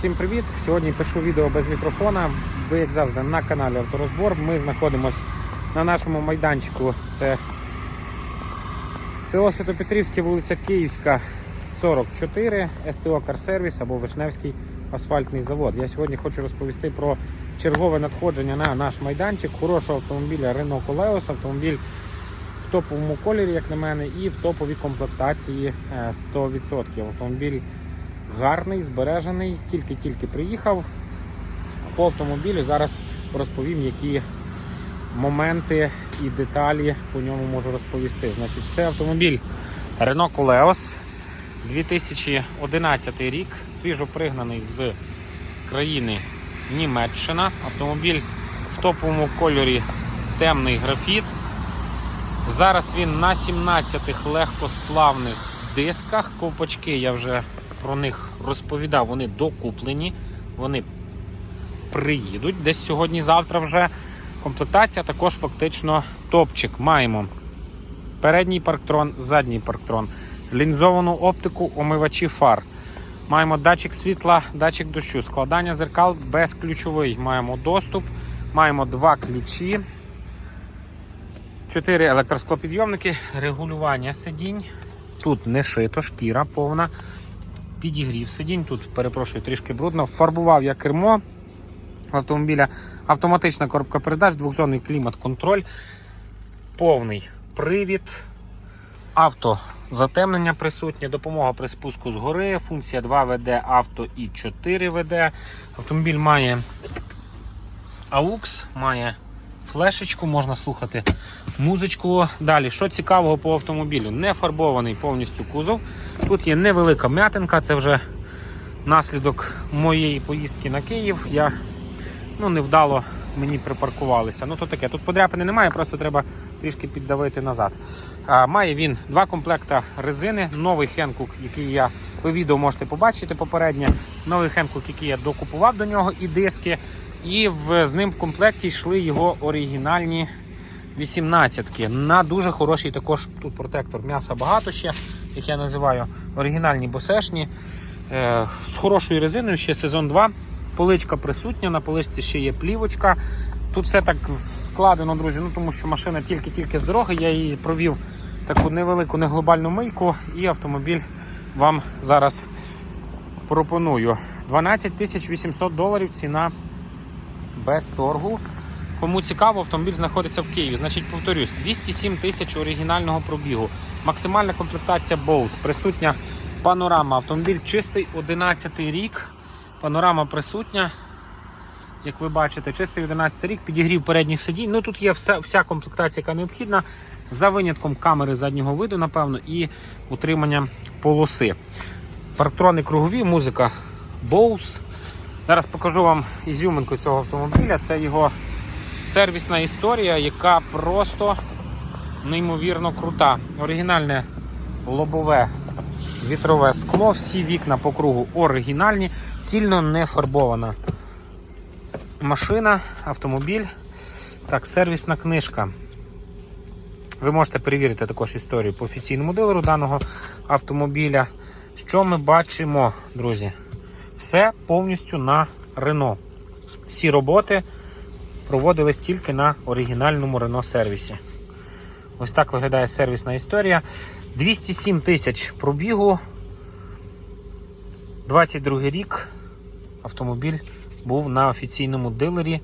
Всім привіт! Сьогодні пишу відео без мікрофона. Ви, як завжди, на каналі Авторозбор. Ми знаходимося на нашому майданчику. Це село Святопетрівське, вулиця Київська, 44, СТО Карсервіс або Вишневський асфальтний завод. Я сьогодні хочу розповісти про чергове надходження на наш майданчик хорошого автомобіля Renault Coleos. Автомобіль в топовому кольорі, як на мене, і в топовій комплектації е, 100%. Автомобіль гарний, збережений, тільки-тільки приїхав. По автомобілю зараз розповім, які моменти і деталі по ньому можу розповісти. Значить, це автомобіль Renault Coleos 2011 рік, свіжо пригнаний з країни Німеччина. Автомобіль в топовому кольорі темний графіт. Зараз він на 17 легкосплавних дисках. Ковпачки я вже про них розповідав, вони докуплені, вони приїдуть десь сьогодні-завтра вже. Комплектація також фактично топчик. Маємо передній парктрон, задній парктрон, лінзовану оптику, омивачі фар. Маємо датчик світла, датчик дощу, складання зеркал безключовий. Маємо доступ, маємо два ключі, чотири електросклопідйомники, регулювання сидінь. Тут не шито, шкіра повна. Підігрів сидінь. Тут, перепрошую, трішки брудно. Фарбував я кермо автомобіля. Автоматична коробка передач, двохзонний клімат-контроль, повний привід, автозатемнення присутнє, допомога при спуску з гори, функція 2 ВД, авто і 4 ВД. Автомобіль має AUX, має флешечку, можна слухати музичку. Далі, що цікавого по автомобілю? Не фарбований повністю кузов. Тут є невелика м'ятинка, це вже наслідок моєї поїздки на Київ. Я ну, невдало мені припаркувалися. Ну то таке. Тут подряпини немає, просто треба трішки піддавити назад. А, має він два комплекта резини, новий Хенкук, який я ви відео можете побачити попереднє. Новий Хенкук, який я докупував до нього, і диски. І в, з ним в комплекті йшли його оригінальні 18-ки. На дуже хороший також тут протектор м'яса багато ще, як я називаю, оригінальні босешні. Е, з хорошою резиною, ще сезон 2. Поличка присутня, на поличці ще є плівочка. Тут все так складено, друзі, ну тому що машина тільки-тільки з дороги. Я її провів таку невелику, неглобальну мийку, і автомобіль вам зараз пропоную. 12 800 доларів ціна без торгу. Кому цікаво, автомобіль знаходиться в Києві. Значить, повторюсь, 207 тисяч оригінального пробігу. Максимальна комплектація Bose. Присутня панорама. Автомобіль чистий 11 рік. Панорама присутня. Як ви бачите, чистий 11 рік, підігрів передніх сидінь. Ну тут є вся, вся комплектація, яка необхідна, за винятком камери заднього виду, напевно, і утримання полоси. Парктрони кругові, музика Bose. Зараз покажу вам ізюминку цього автомобіля. Це його сервісна історія, яка просто неймовірно крута. Оригінальне лобове вітрове скло, всі вікна по кругу оригінальні, цільно не фарбована машина, автомобіль. Так, сервісна книжка. Ви можете перевірити також історію по офіційному дилеру даного автомобіля. Що ми бачимо, друзі? Все повністю на Рено. Всі роботи проводились тільки на оригінальному Рено сервісі. Ось так виглядає сервісна історія. 207 тисяч пробігу. 22 рік автомобіль був на офіційному дилері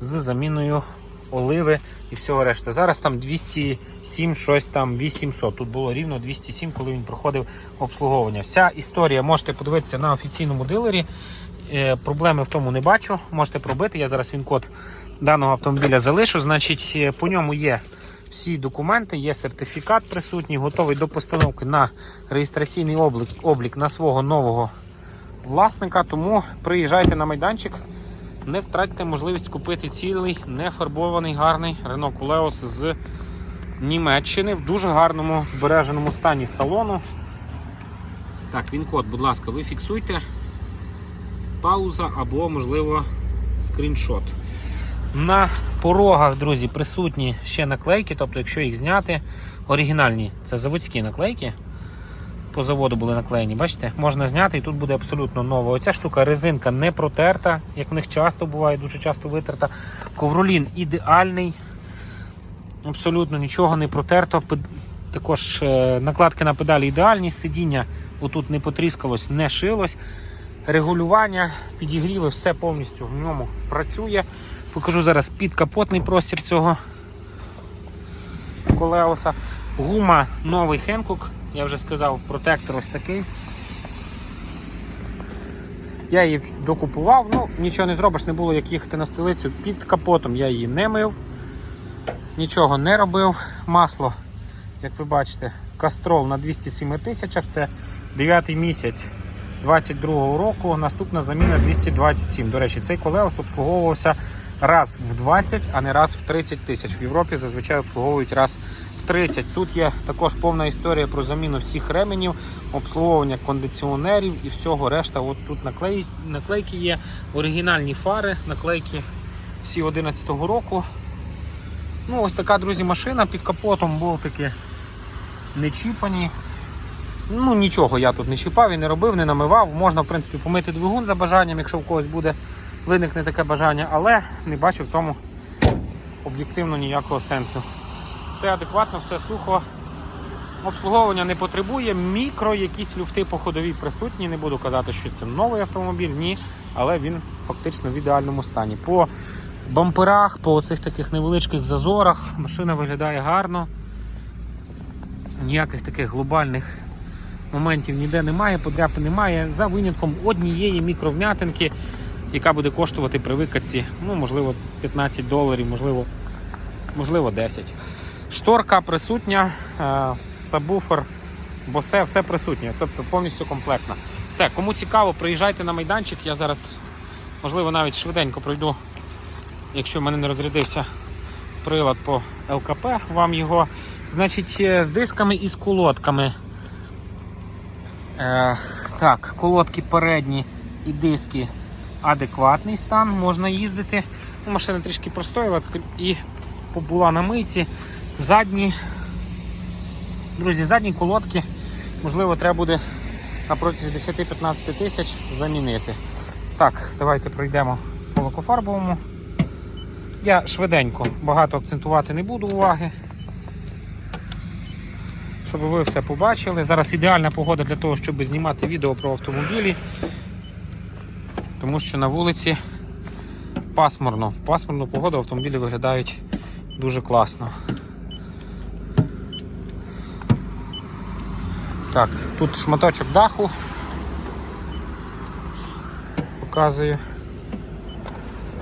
з заміною оливи і всього решти. Зараз там 207, щось там 800. Тут було рівно 207, коли він проходив обслуговування. Вся історія можете подивитися на офіційному дилері. Е, Проблеми в тому не бачу. Можете пробити. Я зараз він код даного автомобіля залишу. Значить, е, по ньому є всі документи, є сертифікат присутній, готовий до постановки на реєстраційний облік, облік на свого нового власника. Тому приїжджайте на майданчик, не втратьте можливість купити цілий нефарбований гарний Renault Coleos з Німеччини в дуже гарному збереженому стані салону. Так, він код, будь ласка, ви фіксуйте. Пауза або, можливо, скріншот. На порогах, друзі, присутні ще наклейки, тобто, якщо їх зняти, оригінальні це заводські наклейки. по заводу були наклеєні. Бачите, можна зняти і тут буде абсолютно нова. Оця штука резинка не протерта, як в них часто буває, дуже часто витерта. Ковролін ідеальний. Абсолютно нічого не протерто. Також е, накладки на педалі ідеальні, сидіння отут не потріскалось, не шилось. Регулювання, підігріви, все повністю в ньому працює. Покажу зараз підкапотний простір цього колеоса. Гума новий Хенкук, я вже сказав, протектор ось такий. Я її докупував, ну нічого не зробиш, не було як їхати на столицю. Під капотом я її не мив, нічого не робив. Масло, як ви бачите, кастрол на 207 тисячах, це 9 місяць 22 року. Наступна заміна 227. До речі, цей колеос обслуговувався раз в 20, а не раз в 30 тисяч. В Європі зазвичай обслуговують раз в 30. Тут є також повна історія про заміну всіх ременів, обслуговування кондиціонерів і всього решта. От тут наклей... наклейки є, оригінальні фари, наклейки всі 11-го року. Ну, ось така, друзі, машина під капотом болтики не чіпані. Ну, нічого я тут не чіпав і не робив, не намивав. Можна, в принципі, помити двигун за бажанням, якщо в когось буде виникне таке бажання, але не бачу в тому об'єктивно ніякого сенсу. Все адекватно, все сухо. Обслуговування не потребує. Мікро якісь люфти по ходовій присутні. Не буду казати, що це новий автомобіль, ні, але він фактично в ідеальному стані. По бамперах, по оцих таких невеличких зазорах машина виглядає гарно. Ніяких таких глобальних моментів ніде немає, подряпин немає. За винятком однієї мікровмятинки, яка буде коштувати при викатці, ну, можливо, 15 доларів, можливо, можливо 10. Шторка присутня, е, сабвуфер, босе, все присутнє, тобто повністю комплектна. Все, кому цікаво, приїжджайте на майданчик. Я зараз, можливо, навіть швиденько пройду, якщо в мене не розрядився прилад по ЛКП, вам його. Значить, е, з дисками і з колодками. Е, так, колодки передні і диски адекватний стан, можна їздити. Ну, Машина трішки простояла і була на мийці. Задні, друзі, задні колодки, можливо, треба буде на протязі 10-15 тисяч замінити. Так, давайте пройдемо по лакофарбовому. Я швиденько багато акцентувати не буду уваги. Щоб ви все побачили. Зараз ідеальна погода для того, щоб знімати відео про автомобілі. Тому що на вулиці пасмурно. В пасмурну погоду автомобілі виглядають дуже класно. Так, тут шматочок даху. Показую.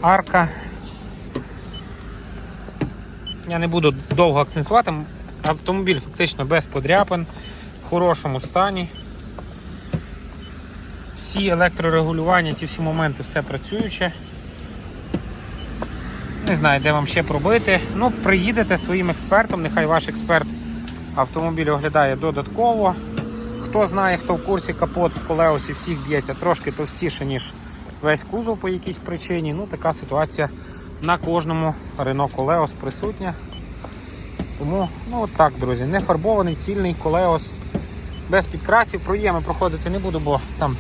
Арка. Я не буду довго акцентувати. Автомобіль фактично без подряпин, в хорошому стані. Всі електрорегулювання, ці всі моменти, все працююче. Не знаю, де вам ще пробити. Ну, приїдете своїм експертом, нехай ваш експерт автомобіль оглядає додатково. Хто знає, хто в курсі капот в колеосі всіх б'ється трошки товстіше, ніж весь кузов по якійсь причині. Ну, така ситуація на кожному Renault Koleos присутня. Тому, ну от так, друзі, не фарбований, цільний колеос без підкрасів. Проєми проходити не буду, бо там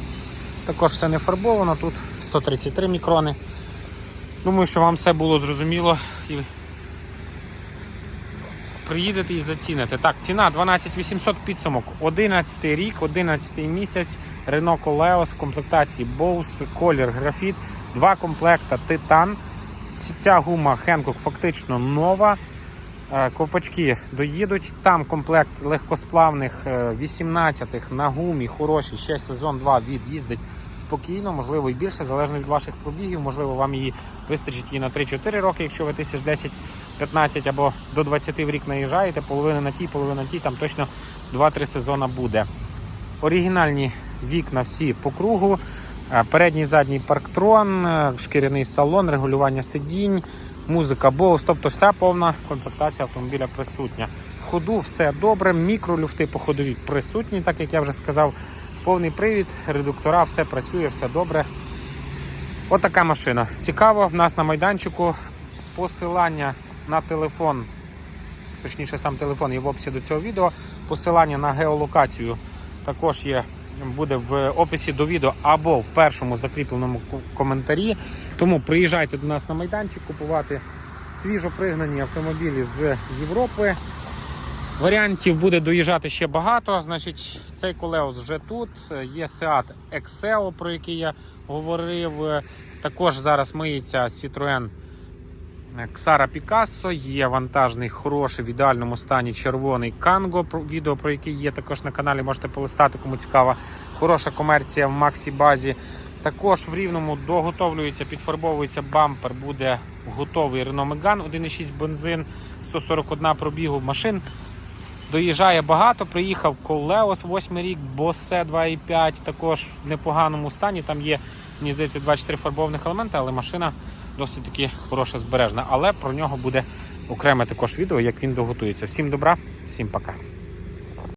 також все не фарбовано. Тут 133 мікрони. Думаю, що вам все було зрозуміло і приїдете і заціните. Так, ціна 12 800 підсумок. 11 рік, 11 місяць. Renault Koleos в комплектації Bose, колір графіт, два комплекта Титан. Ця гума Hankook фактично нова. Е, Ковпачки доїдуть. Там комплект легкосплавних 18-х на гумі, хороші, ще сезон 2 від'їздить спокійно, можливо і більше, залежно від ваших пробігів. Можливо, вам її вистачить її на 3-4 роки, якщо ви тисяч 10-15 або до 20 в рік наїжджаєте, половина на тій, половина на тій, там точно 2-3 сезона буде. Оригінальні вікна всі по кругу. Е, Передній задній парктрон, е, шкіряний салон, регулювання сидінь, музика Bose, тобто вся повна комплектація автомобіля присутня. В ходу все добре, мікролюфти по ходовій присутні, так як я вже сказав. Повний привід, редуктора, все працює, все добре. Отака машина. Цікаво, в нас на майданчику посилання на телефон, точніше, сам телефон є в описі до цього відео. Посилання на геолокацію також є, буде в описі до відео або в першому закріпленому коментарі. Тому приїжджайте до нас на майданчик купувати свіжо пригнані автомобілі з Європи. Варіантів буде доїжджати ще багато. Значить, цей колеос вже тут. Є Seat Exeo, про який я говорив. Також зараз миється Citroën Xara Picasso. Є вантажний, хороший, в ідеальному стані червоний Канго. Відео про який є також на каналі. Можете полистати, кому цікаво. Хороша комерція в Максі Базі. Також в рівному доготовлюється, підфарбовується бампер. Буде готовий Renault Megane 1.6 бензин, 141 пробігу машин. Доїжджає багато. Приїхав Колеос 8 рік, Bose 2.5, також в непоганому стані. Там є, мені здається, 24 фарбованих елементи, але машина досить таки хороша збережна. Але про нього буде окреме також відео, як він доготується. Всім добра, всім пока.